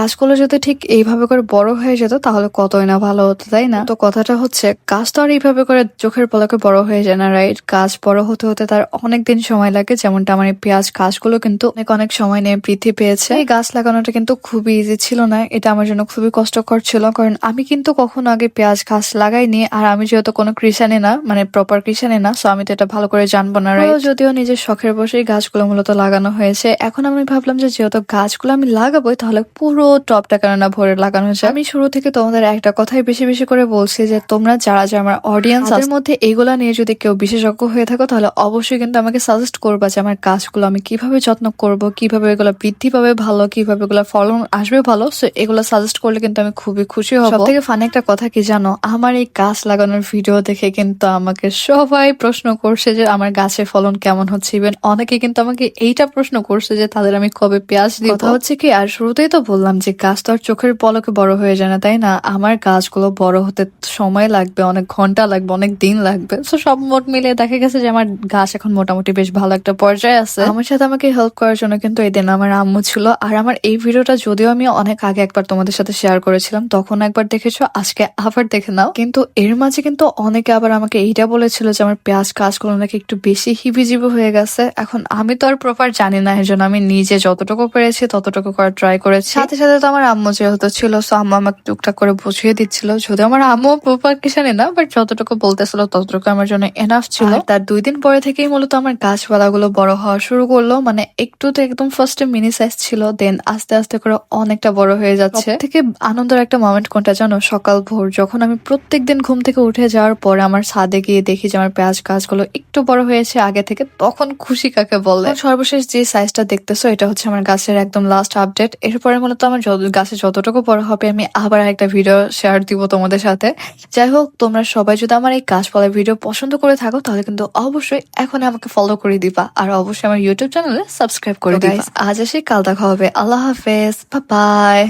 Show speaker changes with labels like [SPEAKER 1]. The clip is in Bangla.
[SPEAKER 1] গাছগুলো যদি ঠিক এইভাবে করে বড় হয়ে যেত, তাহলে কতই না ভালো হতো, তাই না? তো কথাটা হচ্ছে গাছ তো আর এইভাবে করে চোখের পলকে বড় হয়ে যায় না রাইট গাছ বড় হতে হতে তার অনেক দিন সময় লাগে, যেমনটা আমার এই পেঁয়াজ গাছগুলো কিন্তু অনেক অনেক সময় নিয়ে বৃদ্ধি পেয়েছে। এই গাছ লাগানোটা কিন্তু খুবই ইজি ছিল না, এটা আমার জন্য খুবই কষ্টকর ছিল, কারণ আমি কিন্তু কখনো আগে পেঁয়াজ গাছ লাগাইনি, আর আমি যেহেতু কোনো কৃষানি না মানে প্রপার কৃষানি না সো আমি তো এটা ভালো করে জানব না, right? যদিও নিজের শখের বসেই গাছগুলো মূলত লাগানো হয়েছে, এখন আমি ভাবলাম যে যেহেতু গাছগুলো আমি লাগাবোই, তাহলে পুরো টপটা কেননা ভরে লাগানো যায় আমি শুরু থেকে তোমাদের একটা কথাই বেশি বেশি করে বলছি যে তোমরা যারা যারা আমার অডিয়েন্স তাদের মধ্যে এগুলা নিয়ে যদি কেউ বিশেষজ্ঞ হয়ে থাকো তাহলে অবশ্যই কিন্তু আমাকে সাজেস্ট করবা যে আমার গাছগুলো আমি কীভাবে যত্ন করব কীভাবে এগুলো বৃদ্ধি পাবে ভালো কীভাবে এগুলো ফলন আসবে ভালো। সো এগুলো সাজেস্ট করলে কিন্তু আমি খুবই খুশি হব। সব থেকে ফানি একটা কথা কি জানো? আমার এই গাছ লাগানোর ভিডিও দেখে কিন্তু আমাকে সবাই প্রশ্ন করছে যে আমার গাছের ফলন কেমন হচ্ছে? ইভেন অনেকে কিন্তু আমাকে এইটা প্রশ্ন করছে যে তাদের আমি কবে পেঁয়াজ দিব? কথা হচ্ছে কি আর শুরুতেই তো বললাম যে গাছ তো আর চোখের পলকে বড় হয়ে যায় না, তাই না? আমার গাছগুলো বড় হতে সময় লাগবে, অনেক ঘণ্টা লাগবে, অনেক দিন লাগবে। তো সব মোট মিলিয়ে দেখা গেছে যে আমার গাছ এখন মোটামুটি বেশ ভালো একটা পর্যায়ে আছে। আমার সাথে আমাকে হেল্প করার জন্য কিন্তু এই দিন আমার আম্মু ছিল। আর আমার এই ভিডিওটা যদিও আমি অনেক আগে একবার তোমাদের সাথে শেয়ার করেছিলাম, তখন একবার দেখেছ, আজকে আবার দেখে নাও। কিন্তু এর মাঝে কিন্তু অনেকে আবার আমাকে এইটা বলেছিল যে আমার পেঁয়াজ গাছগুলো নাকি একটু বেশি হিবিজিবি হয়ে গেছে। এখন আমি তো আর প্রপার জানি না, এর জন্য আমি নিজে যতটুকু পেরেছি ততটুকু করার ট্রাই করেছি। সাথে সাথে তো আমার আম্মু যেহেতু ছিল সো আম্মু আমাকে টুকটাক করে বুঝিয়ে দিচ্ছিল। যদিও আমার আম্মু প্রপার কি জানি না বাট যতটুকু বলতেছিল ততটুকু আমার জন্য এনাফ ছিল। তার দুই দিন পরে থেকেই মূলত আমার গাছপালাগুলো বড় হওয়া শুরু করল। মানে একটু তো একদম ফার্স্টে মিনি সাইজ ছিল দেন আস্তে আস্তে করে অনেকটা বড় হয়ে যাচ্ছে। থেকে আনন্দের একটা মোমেন্ট কোনটা জানো? সকাল ভোর যখন আমি প্রত্যেক দিন ঘুম থেকে উঠে যাওয়ার পরে আমার ছাদে গিয়ে দেখি যে আমার পেঁয়াজ গাছগুলো একটু বড় হয়েছে আগে থেকে তখন খুশি কাকে বলে? সর্বশেষ যে সাইজটা দেখতেছো এটা হচ্ছে আমার গাছের একদম লাস্ট আপডেট এরপরে মূলত আমার যত- গাছে যতটুকু বড় হবে আমি আবার একটা ভিডিও শেয়ার দিব তোমাদের সাথে। যাই হোক তোমরা সবাই যদি আমার এই গাছপালার ভিডিও পছন্দ করে থাকো তাহলে কিন্তু অবশ্যই এখন আমাকে ফলো করে দিবা। আর অবশ্যই আমার ইউটিউব চ্যানেলে সাবস্ক্রাইব করে দিবা। আজ আসি কাল দেখা হবে। আল্লাহ হাফেজ বাই